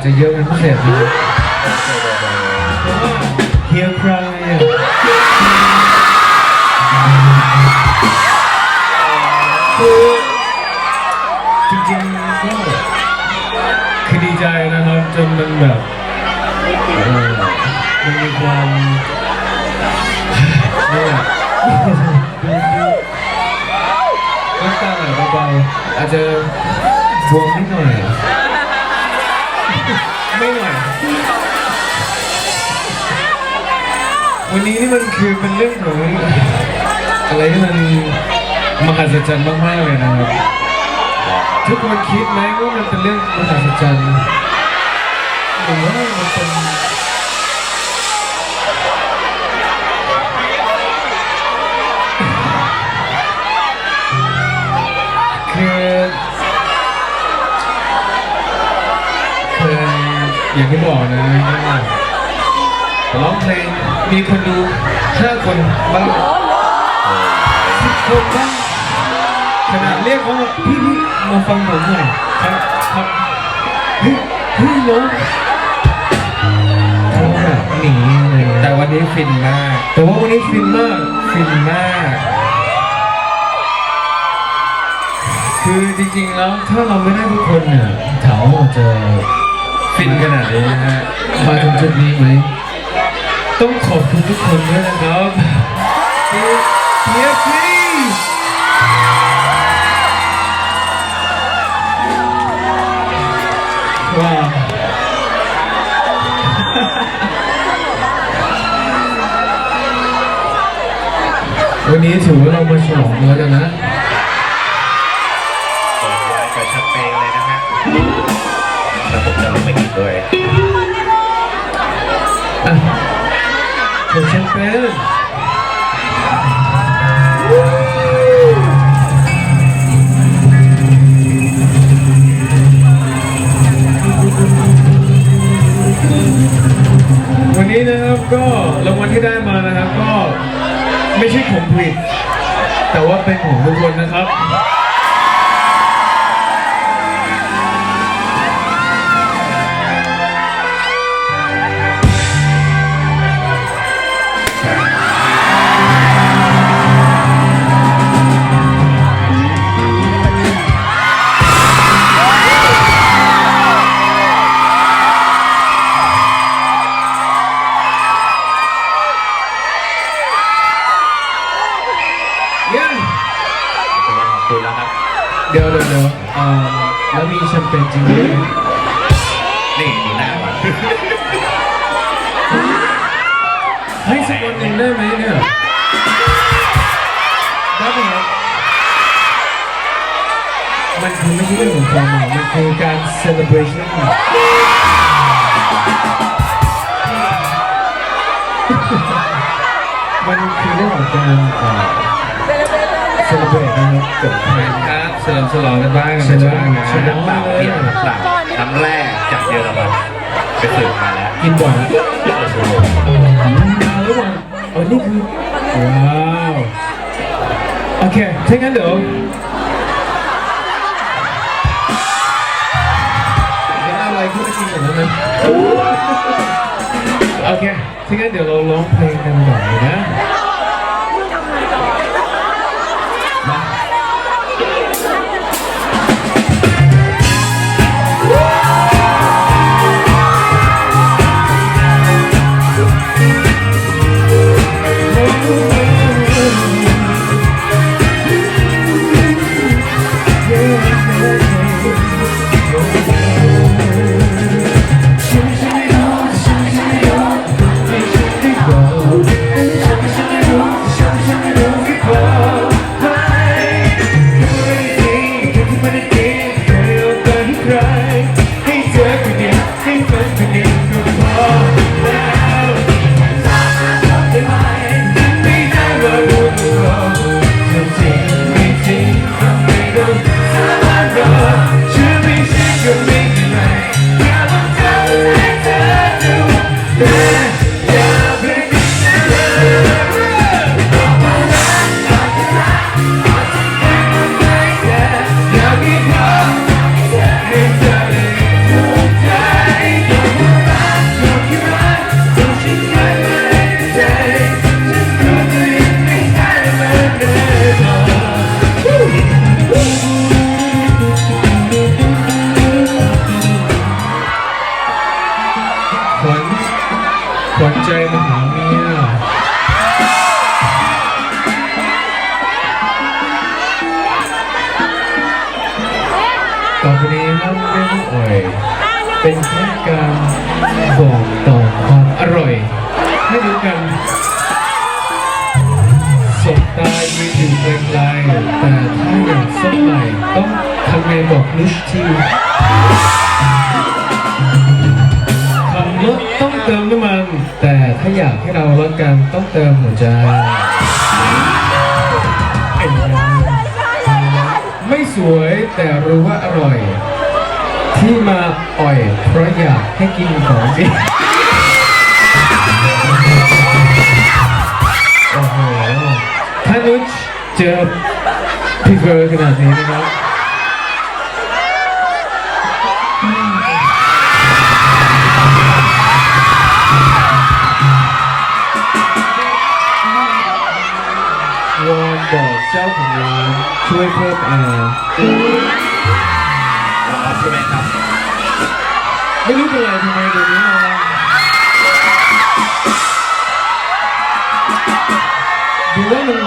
จจะเยอะเป็นพิเศษนะเพราะว่าเฮียใครอะคือจริงๆก็คือดีใจนะครับจนมันแบบเออมันมีความนี่แหละน้ำตาไหลเบาๆอาจจะบวมนิดหน่อย ไม่หน่อยวันนี้นี่มันคือเป็นเรื่องของอะไรที่มันมหัศจรรย์มากๆเลยนะครับทุกคนคิดไหมว่ามันเป็นเรื่องมหัศจรรย์หรือว่ามันเป็น อย่างที่บอกนะร้องเพลงมีคนดูห้าคนบ้างสิบคนบ้างขนาดเรียกเขาว่าพี่พี่มาฟังผมหน่อยครับครับเฮ้ยเฮ้ยน้องเขาแบบหนีเงี้ยแต่วันนี้ฟินมาก แต่ว่าวันนี้ฟินมากฟินมาก คือจริงๆแล้วถ้าเราไม่ได้ทุกคนเนี่ยถามว่าจะ ฟินขนาดนี้นะฮะมาถึงจุดนี้ไหมต้องขอบคุณทุกคนด้วยนะครับเฮียเฮียฟรีว้าววันนี้ถือว่าเรามาฉลองแล้วกันนะเปิดไวน์กับแชมเปญเลยนะฮะ แล้วผมจะลงไปกินด้วยอะเปิดแชมเปญวันนี้นะครับก็รางวัลที่ได้มานะครับก็ไม่ใช่ผมผลิตแต่ว่าเป็นของทุกคนนะครับ คุณแล้วครับ เดี๋ยวเดี๋ยวเดี๋ยวเอ่อแล้วมีแชมเปญจริงไหมนี่ดูหน้ามันให้สักวันหนึ่งได้ไหมเนี่ยได้ไหมครับมันคือไม่ใช่เรื่องของความหมายมันคือการ celebration มันคือเรื่องของการ เอ่อ celebrate นะครับกับเพลงครับเฉลิมฉลองกันบ้างกันบ้างนะฉลองน้ำเปล่าเลยเทียมน้ำเปล่าน้ำแร่จากเยอรมันไปสืบมาแล้วกินบ่อยโอ้โหมาแล้วว่ะอ๋อนี่คือว้าวโอเคถ้างั้นเดี๋ยวเดี๋ยวเอาอะไรขึ้นมากินก่อนได้ไหมโอเคถ้างั้นเดี๋ยวเราร้องเพลงกันหน่อยนะ ตอนนี้มันเป็นเอ่อยเป็นแค่การบอกต่อความอร่อยให้ดูกันสบตายืนอยู่ไกลๆแต่ถ้าอยากสบไหลต้องทำไงบอกลุกชิวขับรถต้องเติมน้ำมัน แต่ถ้าอยากให้เรารักกันต้องเติมหัวใจ สวยแต่รู้ว่าอร่อย ที่มาอ่อย เพราะอยากให้กินของดีโอ้โหถ้านุชเจอพี่เฟิร์ขนาดนี้นะครับ เจ้าของร้านช่วยเพิ่มแอร์รอนใช่ไหมครับ ไม่รู้เป็นไรทำไมเดี๋ยวนี้เราดูว่ามัน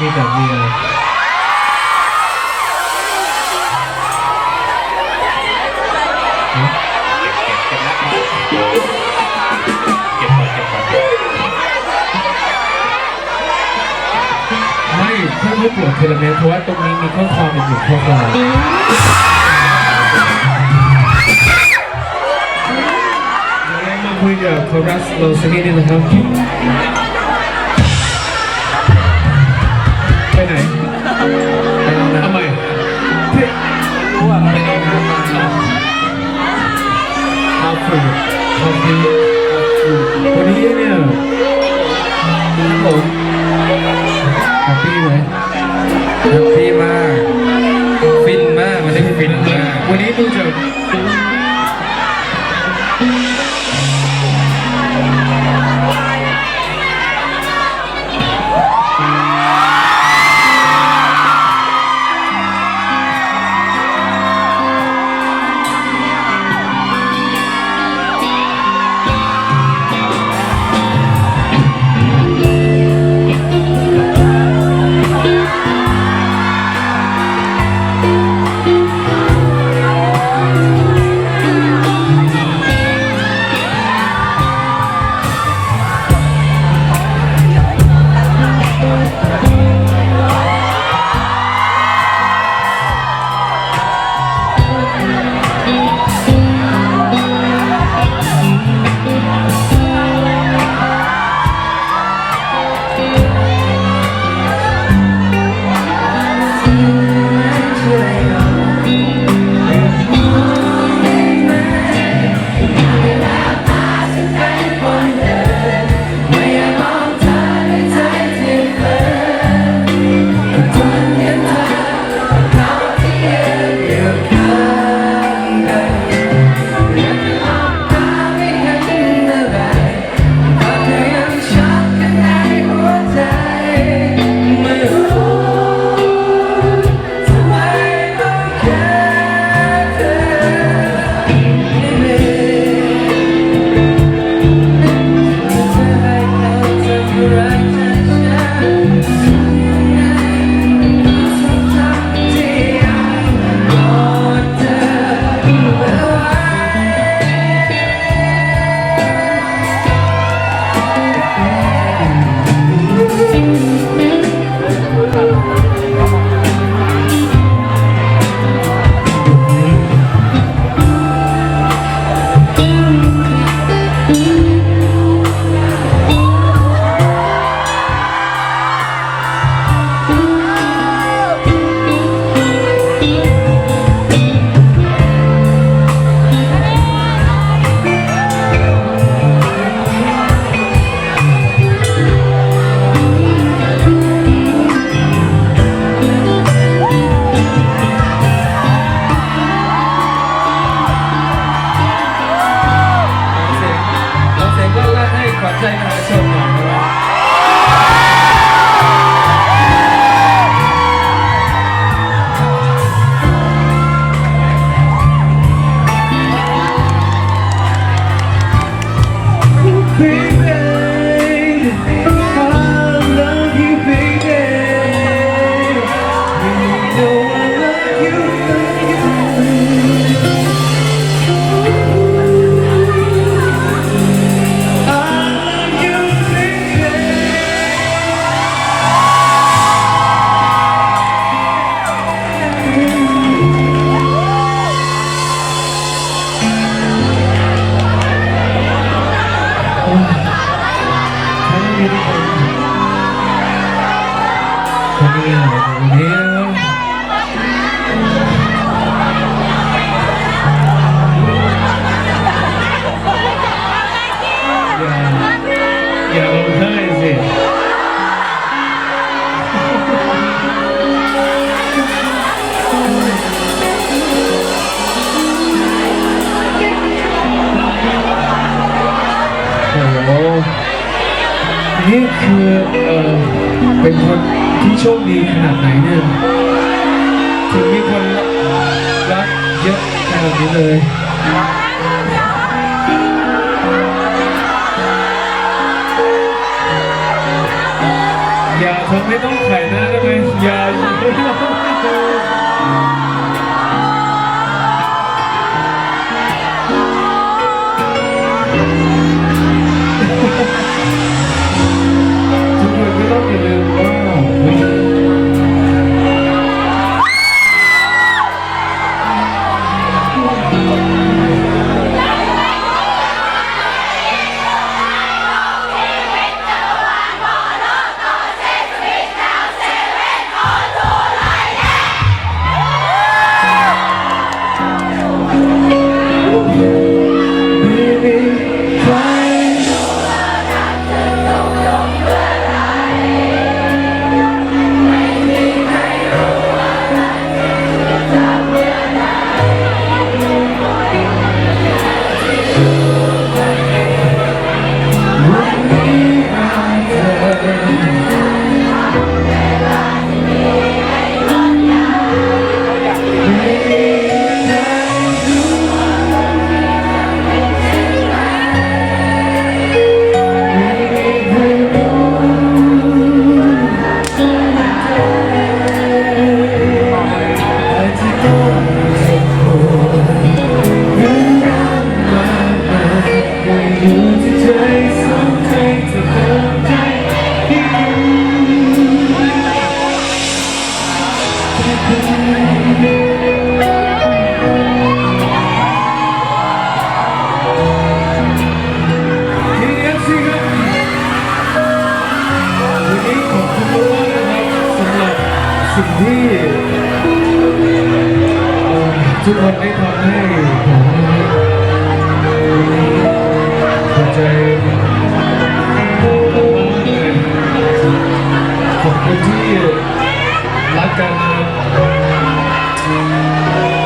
มีแต่เมียไม่ถ้าไม่ปวดเทเลเมตรเพราะว่าตรงนี้มีข้อความอีกหนึ่งข้อความเดี๋ยวเรามาคุยกับคอรัสโลซานี่ดีนะครับ ไป นี่คือเออเป็นคนที่โชคดีขนาดไหนเนี่ยถึงมีคนรักเยอะขนาดนี้เลยอย่าทำให้ต้องไข่หน้าได้ไหมอย่า สิ่งที่ทุกคนได้ทำให้ผมนะครับหัวใจขอบคุณที่รักกัน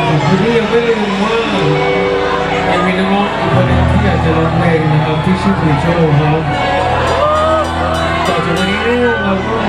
ขอบคุณที่ยังไม่ลืมว่ายังมีน้องๆอีกคนนึงที่อยากจะร้องเพลงนะครับที่ชื่อพีโชว์ครับต่อจากนี้เราก็